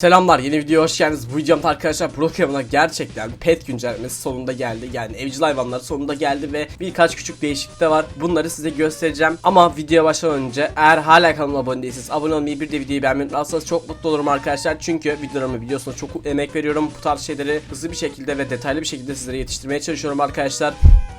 Selamlar yeni videoya hoş geldiniz. Bu videomda arkadaşlar Brookhaven'a gerçekten pet güncellemesi sonunda geldi. Yani evcil hayvanlar sonunda geldi ve birkaç küçük değişiklik de var. Bunları size göstereceğim. Ama videoya başlamadan önce eğer hala kanalıma abone değilseniz abone olmayı bir de videoyu beğenmeyi unutmazsanız çok mutlu olurum arkadaşlar. Çünkü videolarımı biliyorsunuz çok emek veriyorum. Bu tarz şeyleri hızlı bir şekilde ve detaylı bir şekilde sizlere yetiştirmeye çalışıyorum arkadaşlar.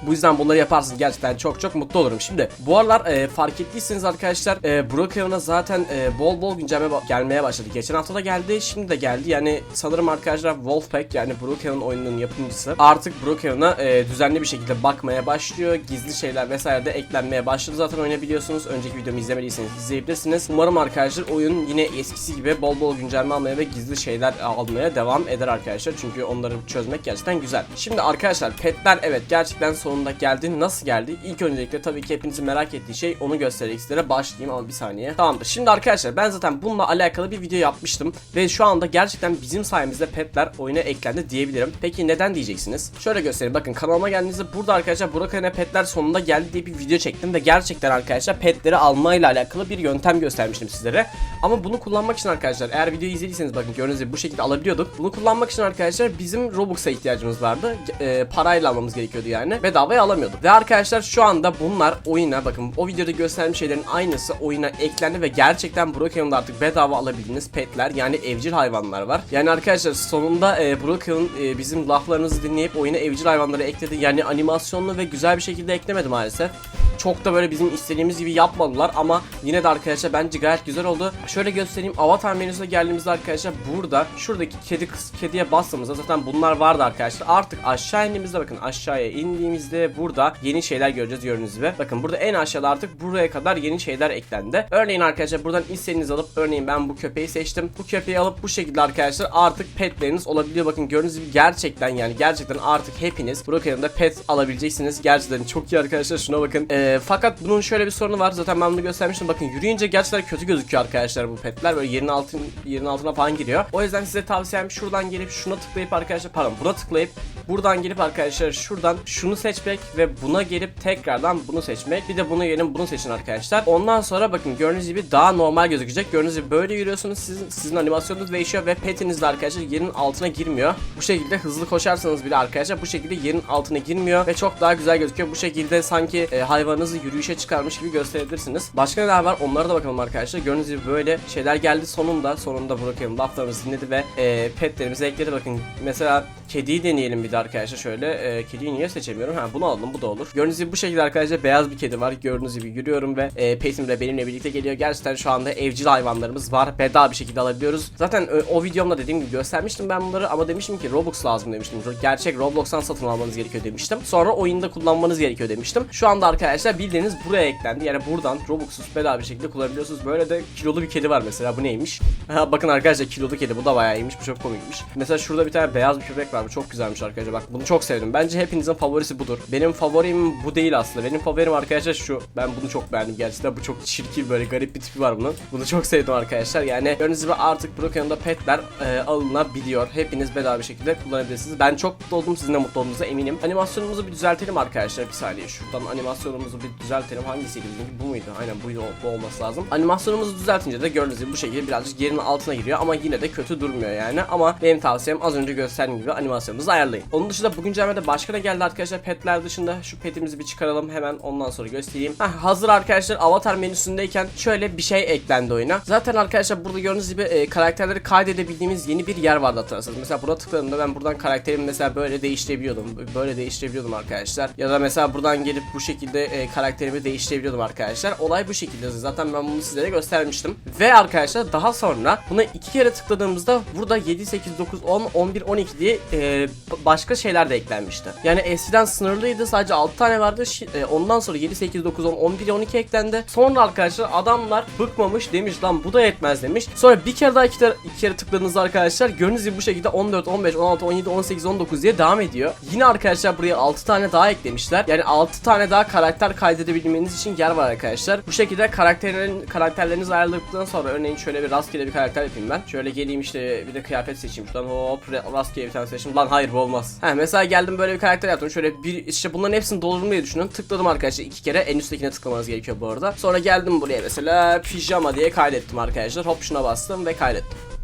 Bu yüzden bunları yaparsınız gerçekten çok çok mutlu olurum. Şimdi bu aralar e, fark ettiyseniz arkadaşlar e, Brookhaven'a zaten e, bol bol güncelleme gelmeye başladı. Geçen hafta da geldi şimdi de geldi. Yani sanırım arkadaşlar Wolfpack yani Brookhaven oyununun yapımcısı artık Brookhaven'a e, düzenli bir şekilde bakmaya başlıyor. Gizli şeyler vesaire de eklenmeye başladı. Zaten oyunu biliyorsunuz. Önceki videomu izlemediyseniz izleyebilirsiniz. Umarım arkadaşlar oyun yine eskisi gibi bol bol güncelleme almaya ve gizli şeyler almaya devam eder arkadaşlar. Çünkü onları çözmek gerçekten güzel. Şimdi arkadaşlar petler evet gerçekten sonunda geldi. Nasıl geldi? İlk öncelikle tabii ki hepinizin merak ettiği şey onu göstererek sizlere başlayayım ama bir saniye. Tamamdır. Şimdi arkadaşlar ben zaten bununla alakalı bir video yapmıştım ve şu anda gerçekten bizim sayemizde petler oyuna eklendi diyebilirim. Peki neden diyeceksiniz? Şöyle göstereyim. Bakın kanalıma geldiğinizde burada arkadaşlar Burak Arena petler sonunda geldi diye bir video çektim ve gerçekten arkadaşlar petleri almayla alakalı bir yöntem göstermiştim sizlere. Ama bunu kullanmak için arkadaşlar eğer videoyu izlediyseniz bakın gördüğünüz gibi bu şekilde alabiliyorduk. Bunu kullanmak için arkadaşlar bizim Robux'a ihtiyacımız vardı. E, parayla almamız gerekiyordu yani. Bedavaya alamıyorduk. Ve arkadaşlar şu anda bunlar oyuna bakın o videoda gösterdiğim şeylerin aynısı oyuna eklendi ve gerçekten Brookhaven'da artık bedava alabildiğiniz petler yani evcil hayvanlar var. Yani arkadaşlar sonunda e, Brookhaven e, bizim laflarınızı dinleyip oyuna evcil hayvanları ekledi. Yani animasyonlu ve güzel bir şekilde eklemedi maalesef çok da böyle bizim istediğimiz gibi yapmadılar ama yine de arkadaşlar bence gayet güzel oldu. Şöyle göstereyim. Avatar menüsüne geldiğimizde arkadaşlar burada şuradaki kedi kız kediye bastığımızda zaten bunlar vardı arkadaşlar. Artık aşağı indiğimizde bakın aşağıya indiğimizde burada yeni şeyler göreceğiz gördüğünüz gibi. Bakın burada en aşağıda artık buraya kadar yeni şeyler eklendi. Örneğin arkadaşlar buradan istediğinizi alıp örneğin ben bu köpeği seçtim. Bu köpeği alıp bu şekilde arkadaşlar artık petleriniz olabiliyor. Bakın gördüğünüz gibi gerçekten yani gerçekten artık hepiniz Brookhaven'da pet alabileceksiniz. Gerçekten çok iyi arkadaşlar şuna bakın. Ee, fakat bunun şöyle bir sorunu var. Zaten ben bunu göstermiştim. Bakın yürüyünce gerçekten kötü gözüküyor arkadaşlar bu petler. Böyle yerin altın yerin altına falan giriyor. O yüzden size tavsiyem şuradan gelip şuna tıklayıp arkadaşlar pardon buna tıklayıp buradan gelip arkadaşlar şuradan şunu seçmek ve buna gelip tekrardan bunu seçmek. Bir de bunu gelin bunu seçin arkadaşlar. Ondan sonra bakın gördüğünüz gibi daha normal gözükecek. Gördüğünüz gibi böyle yürüyorsunuz. Sizin, sizin animasyonunuz değişiyor ve petiniz arkadaşlar yerin altına girmiyor. Bu şekilde hızlı koşarsanız bile arkadaşlar bu şekilde yerin altına girmiyor ve çok daha güzel gözüküyor. Bu şekilde sanki e, hayvanınızı yürüyüşe çıkarmış gibi gösterebilirsiniz. Başka neler var onlara da bakalım arkadaşlar. Gördüğünüz gibi böyle şeyler geldi sonunda. Sonunda bırakalım laflarımızı dinledi ve e, petlerimizi ekledi. Bakın mesela kediyi deneyelim bir de arkadaşlar şöyle. E, kediyi niye seçemiyorum? Ha bunu aldım bu da olur. Gördüğünüz gibi bu şekilde arkadaşlar beyaz bir kedi var. Gördüğünüz gibi yürüyorum ve e, petim de benimle birlikte geliyor. Gerçekten şu anda evcil hayvanlarımız var. Bedava bir şekilde alabiliyoruz. Zaten e, o videomda dediğim gibi göstermiştim ben bunları ama demiştim ki Robux lazım demiştim. Gerçek Roblox'tan satın almanız gerekiyor demiştim. Sonra oyunda kullanmanız gerekiyor demiştim. Şu anda arkadaşlar bildiğiniz buraya eklendi. Yani buradan Robux'uz bedava bir şekilde kullanabiliyorsunuz. Böyle de kilolu bir kedi var mesela. Bu neymiş? Bakın arkadaşlar kilolu kedi. Bu da bayağı iyiymiş. Bu çok komikmiş. Mesela şurada bir tane beyaz bir köpek var. Bu çok güzelmiş arkadaşlar. Bak bunu çok sevdim. Bence hepinizin favorisi budur. Benim favorim bu değil aslında. Benim favorim arkadaşlar şu. Ben bunu çok beğendim gerçekten. Bu çok çirkin böyle garip bir tipi var bunun. Bunu çok sevdim arkadaşlar. Yani gördüğünüz gibi artık Brookhaven'da petler e, alınabiliyor. Hepiniz bedava bir şekilde kullanabilirsiniz. Ben çok mutlu oldum. Sizin de mutlu olduğunuza eminim. Animasyonumuzu bir düzeltelim arkadaşlar. Bir saniye. Şuradan animasyonumuzu bir düzeltelim. Hangisiydi bizimki? Bu muydu? Aynen buydu. Bu olması lazım. Animasyonumuzu düzeltince de gördüğünüz gibi bu şekilde birazcık yerin altına giriyor ama yine de kötü durmuyor yani. Ama benim tavsiyem az önce gösterdiğim gibi animasyonunuzu ayarlayın. Onun dışında bugün güncellemede başka ne geldi arkadaşlar? Petler dışında şu petimizi bir çıkaralım hemen ondan sonra göstereyim. Heh, hazır arkadaşlar avatar menüsündeyken şöyle bir şey eklendi oyuna. Zaten arkadaşlar burada gördüğünüz gibi e, karakterleri kaydedebildiğimiz yeni bir yer vardı hatırlarsanız. Mesela buna tıkladığımda ben buradan karakterimi mesela böyle değiştirebiliyordum. Böyle değiştirebiliyordum arkadaşlar. Ya da mesela buradan gelip bu şekilde e, karakterimi değiştirebiliyordum arkadaşlar. Olay bu şekilde. Zaten ben bunu sizlere göstermiştim. Ve arkadaşlar daha sonra buna iki kere tıkladığımızda burada 7, 8, 9, 10, 11, 12 diye e, başka şeyler de eklenmişti. Yani eskiden sınırlıydı. Sadece 6 tane vardı. E, ondan sonra 7, 8, 9, 10, 11, 12 eklendi. Sonra arkadaşlar adamlar bıkmamış demiş lan bu da yetmez demiş. Sonra bir kere daha iki, kere- iki kere tıkladığınızda arkadaşlar gördüğünüz gibi bu şekilde 14, 15, 16, 17, 18, 19 diye devam ediyor. Yine arkadaşlar buraya 6 tane daha eklemişler. Yani 6 tane daha karakter kaydedebilmeniz için yer var arkadaşlar. Bu şekilde karakterlerin karakterlerinizi ayarladıktan sonra örneğin şöyle bir rastgele bir karakter yapayım ben. Şöyle geleyim işte bir de kıyafet seçeyim şuradan hop rastgele bir tane seçeyim. Lan hayır bu olmaz. He mesela geldim böyle bir karakter yaptım. Şöyle bir işte bunların hepsini doldurdum diye düşünün. Tıkladım arkadaşlar iki kere. En üsttekine tıklamanız gerekiyor bu arada. Sonra geldim buraya mesela pijama diye kaydettim arkadaşlar. Hop şuna bastım ve kaydettim.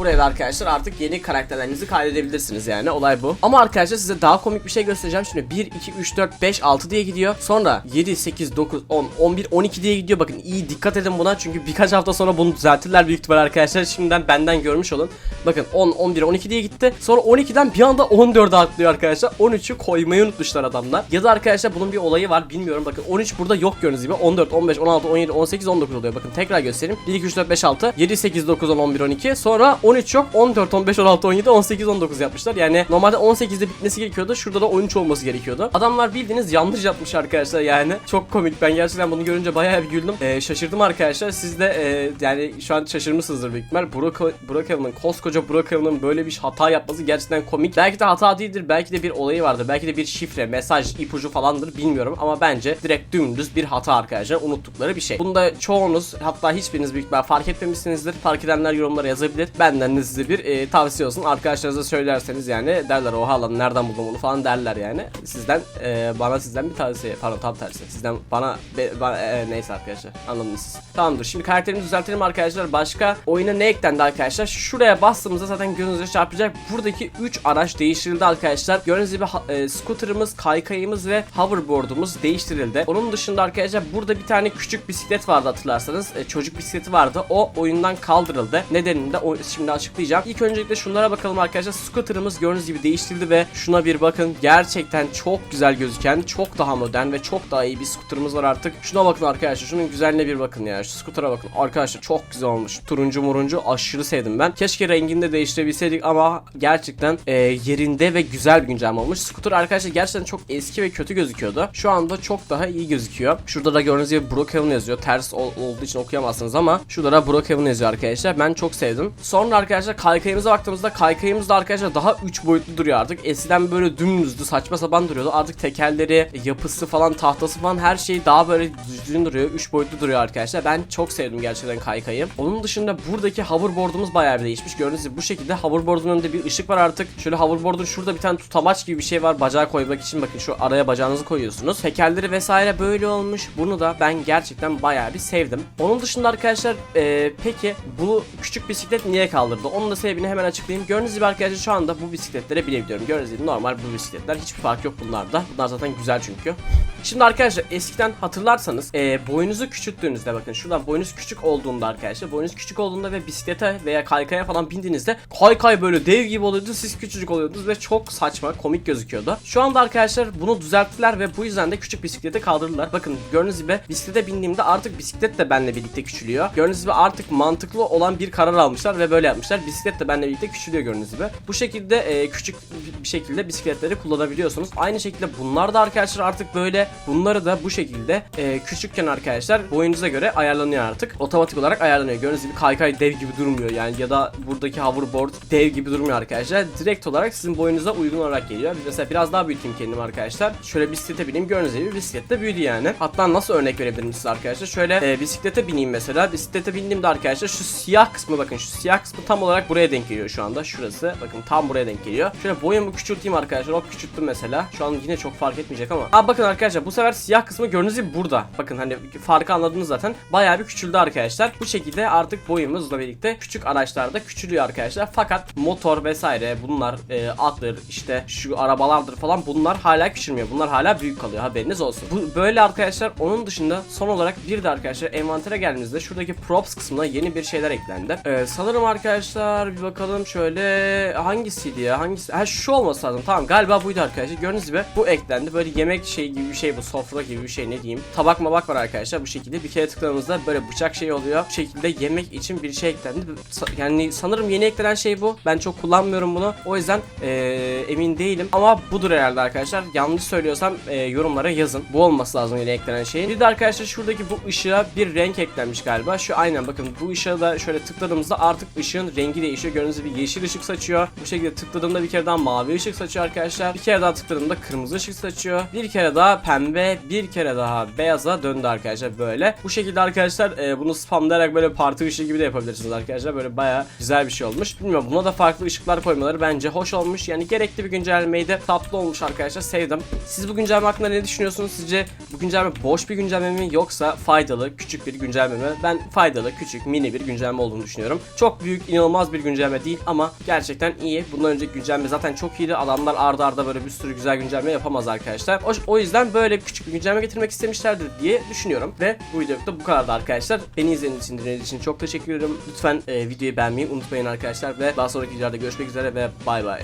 Buraya da arkadaşlar artık yeni karakterlerinizi kaydedebilirsiniz yani olay bu. Ama arkadaşlar size daha komik bir şey göstereceğim. Şimdi 1, 2, 3, 4, 5, 6 diye gidiyor. Sonra 7, 8, 9, 10, 11, 12 diye gidiyor. Bakın iyi dikkat edin buna çünkü birkaç hafta sonra bunu düzeltirler büyük ihtimal arkadaşlar. Şimdiden benden görmüş olun. Bakın 10, 11, 12 diye gitti. Sonra 12'den bir anda 14'e atlıyor arkadaşlar. 13'ü koymayı unutmuşlar adamlar. Ya da arkadaşlar bunun bir olayı var bilmiyorum. Bakın 13 burada yok gördüğünüz gibi. 14, 15, 16, 17, 18, 19 oluyor. Bakın tekrar göstereyim. 1, 2, 3, 4, 5, 6, 7, 8, 9, 10, 11, 12. Sonra 13 yok. 14, 15, 16, 17, 18, 19 yapmışlar. Yani normalde 18'de bitmesi gerekiyordu. Şurada da 13 olması gerekiyordu. Adamlar bildiğiniz yanlış yapmış arkadaşlar yani. Çok komik. Ben gerçekten bunu görünce bayağı bir güldüm. Ee, şaşırdım arkadaşlar. Siz de e, yani şu an şaşırmışsınızdır büyük ihtimal. Burak, Burak Evan'ın koskoca Burak Evan'ın böyle bir hata yapması gerçekten komik. Belki de hata değildir. Belki de bir olayı vardır. Belki de bir şifre, mesaj, ipucu falandır bilmiyorum. Ama bence direkt dümdüz bir hata arkadaşlar. Unuttukları bir şey. Bunda çoğunuz hatta hiçbiriniz büyük ihtimal fark etmemişsinizdir. Fark edenler yorumlara yazabilir. Benden de size bir e, tavsiye olsun. Arkadaşlarınıza söylerseniz yani derler oha lan nereden buldum bunu falan derler yani. Sizden e, bana sizden bir tavsiye pardon tam tersi. Sizden bana, be, bana e, neyse arkadaşlar anladınız. Tamamdır. Şimdi karakterimizi düzeltelim arkadaşlar. Başka oyuna ne eklendi arkadaşlar? Şuraya bastığımızda zaten gözünüze çarpacak. Buradaki 3 araç değiştirildi arkadaşlar. Gördüğünüz gibi e, scooter'ımız, kaykayımız ve hoverboard'umuz değiştirildi. Onun dışında arkadaşlar burada bir tane küçük bisiklet vardı hatırlarsanız. E, çocuk bisikleti vardı. O oyundan kaldırıldı. Nedenini de o, şimdi açıklayacağım. İlk öncelikle şunlara bakalım arkadaşlar. Scooter'ımız gördüğünüz gibi değiştirildi ve şuna bir bakın. Gerçekten çok güzel gözüken, çok daha modern ve çok daha iyi bir scooter'ımız var artık. Şuna bakın arkadaşlar. Şunun güzelliğine bir bakın ya. Şu scooter'a bakın. Arkadaşlar çok güzel olmuş. Turuncu muruncu aşırı sevdim ben. Keşke rengini de değiştirebilseydik ama gerçekten e, yerinde ve güzel bir güncelleme olmuş. Scooter arkadaşlar gerçekten çok eski ve kötü gözüküyordu. Şu anda çok daha iyi gözüküyor. Şurada da gördüğünüz gibi Brookhaven yazıyor. Ters ol- olduğu için okuyamazsınız ama şurada da Brookhaven yazıyor arkadaşlar. Ben çok sevdim. Sonra arkadaşlar kaykayımıza baktığımızda kaykayımız da arkadaşlar daha 3 boyutlu duruyor artık. Eskiden böyle dümdüzdü saçma sapan duruyordu. Artık tekerleri, yapısı falan, tahtası falan her şey daha böyle düzgün duruyor. 3 boyutlu duruyor arkadaşlar. Ben çok sevdim gerçekten kaykayı. Onun dışında buradaki hoverboard'umuz bayağı bir değişmiş. Gördüğünüz gibi bu şekilde hoverboard'un önünde bir ışık var artık. Şöyle hoverboard'un şurada bir tane tutamaç gibi bir şey var. Bacağı koymak için bakın şu araya bacağınızı koyuyorsunuz. Tekerleri vesaire böyle olmuş. Bunu da ben gerçekten bayağı bir sevdim. Onun dışında arkadaşlar e, peki bu küçük bisiklet niye kaldırdı? Onun da sebebini hemen açıklayayım. Gördüğünüz gibi arkadaşlar şu anda bu bisikletlere binebiliyorum. Gördüğünüz gibi normal bu bisikletler. Hiçbir fark yok bunlarda. Bunlar zaten güzel çünkü. Şimdi arkadaşlar eskiden hatırlarsanız e, boyunuzu küçülttüğünüzde bakın şuradan boyunuz küçük olduğunda arkadaşlar boyunuz küçük olduğunda ve bisiklete veya kaykaya falan bindiğinizde kaykay böyle dev gibi oluyordu siz küçücük oluyordunuz ve çok saçma komik gözüküyordu. Şu anda arkadaşlar bunu düzelttiler ve bu yüzden de küçük bisiklete kaldırdılar. Bakın gördüğünüz gibi bisiklete bindiğimde artık bisiklet de benimle birlikte küçülüyor. Gördüğünüz gibi artık mantıklı olan bir karar almışlar ve böyle yapmışlar. Bisiklet de benimle birlikte küçülüyor gördüğünüz gibi. Bu şekilde e, küçük bir şekilde bisikletleri kullanabiliyorsunuz. Aynı şekilde bunlar da arkadaşlar artık böyle bunları da bu şekilde e, küçükken arkadaşlar boyunuza göre ayarlanıyor artık. Otomatik olarak ayarlanıyor. Gördüğünüz gibi kaykay dev gibi durmuyor yani ya da buradaki hoverboard dev gibi durmuyor arkadaşlar. Direkt olarak sizin boyunuza uygun olarak geliyor. Mesela biraz daha büyüteyim kendimi arkadaşlar. Şöyle bisiklete bineyim gördüğünüz gibi bisiklet de büyüdü yani. Hatta nasıl örnek verebilirim size arkadaşlar? Şöyle e, bisiklete bineyim mesela. Bisiklete bindiğimde arkadaşlar şu siyah kısmı bakın şu siyah kısmı tam olarak buraya denk geliyor şu anda. Şurası bakın tam buraya denk geliyor. Şöyle boyumu küçülteyim arkadaşlar. Hop küçülttüm mesela. Şu an yine çok fark etmeyecek ama. Aa bakın arkadaşlar bu sefer siyah kısmı gördüğünüz gibi burada. Bakın hani farkı anladınız zaten. Bayağı bir küçüldü arkadaşlar. Bu şekilde artık boyumuzla birlikte küçük araçlarda küçülüyor arkadaşlar. Fakat motor vesaire bunlar e, atlar işte şu arabalardır falan bunlar hala küçülmüyor. Bunlar hala büyük kalıyor haberiniz olsun. Bu böyle arkadaşlar onun dışında son olarak bir de arkadaşlar envantere geldiğimizde şuradaki props kısmına yeni bir şeyler eklendi. Ee, sanırım arkadaşlar bir bakalım şöyle hangisiydi ya hangisi? Ha şu olması lazım tamam galiba buydu arkadaşlar. Gördüğünüz gibi bu eklendi. Böyle yemek şey gibi bir şey bu sofra gibi bir şey ne diyeyim. Tabak mabak var arkadaşlar bu şekilde. Bir kere tıkladığımızda böyle bıçak şey oluyor. Bu şekilde yemek için bir şey eklendi. Yani sanırım yeni eklenen şey bu. Ben çok kullanmıyorum bunu. O yüzden ee, emin değilim. Ama budur herhalde arkadaşlar. Yanlış söylüyorsam ee, yorumlara yazın. Bu olması lazım yeni eklenen şeyin. Bir de arkadaşlar şuradaki bu ışığa bir renk eklenmiş galiba. Şu aynen bakın bu ışığa da şöyle tıkladığımızda artık ışığın rengi değişiyor. Gördüğünüz gibi yeşil ışık saçıyor. Bu şekilde tıkladığımda bir kere daha mavi ışık saçıyor arkadaşlar. Bir kere daha tıkladığımda kırmızı ışık saçıyor. Bir kere daha pembe, bir kere daha beyaza döndü arkadaşlar böyle. Bu şekilde arkadaşlar e, bunu spamlayarak böyle parti ışığı gibi de yapabilirsiniz arkadaşlar. Böyle baya güzel bir şey olmuş. Bilmiyorum buna da farklı ışıklar koymaları bence hoş olmuş. Yani gerekli bir güncellemeydi. Tatlı olmuş arkadaşlar. Sevdim. Siz bu güncelleme hakkında ne düşünüyorsunuz? Sizce bu güncelleme boş bir güncelleme mi yoksa faydalı, küçük bir güncelleme mi? Ben faydalı, küçük, mini bir güncelleme olduğunu düşünüyorum. Çok büyük inanılmaz bir güncelleme değil ama gerçekten iyi. Bundan önceki güncelleme zaten çok iyiydi. Adamlar arda arda böyle bir sürü güzel güncelleme yapamaz arkadaşlar. O, o yüzden böyle küçük bir güncelleme getirmek istemişlerdir diye düşünüyorum. Ve bu videoda bu kadardı arkadaşlar. Beni izlediğiniz için, dinlediğiniz için çok teşekkür ederim. Lütfen e, videoyu beğenmeyi unutmayın arkadaşlar ve daha sonraki videolarda görüşmek üzere ve bay bay.